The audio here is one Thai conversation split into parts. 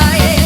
cosa.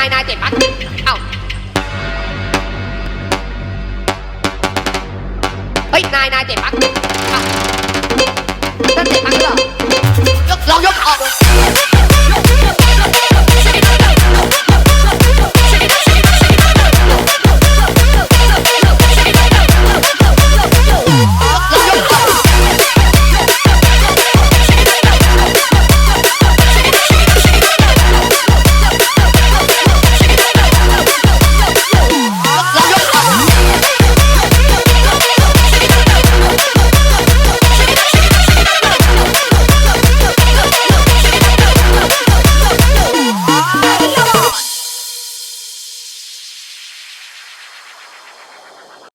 นายนายเจ็บปั๊บ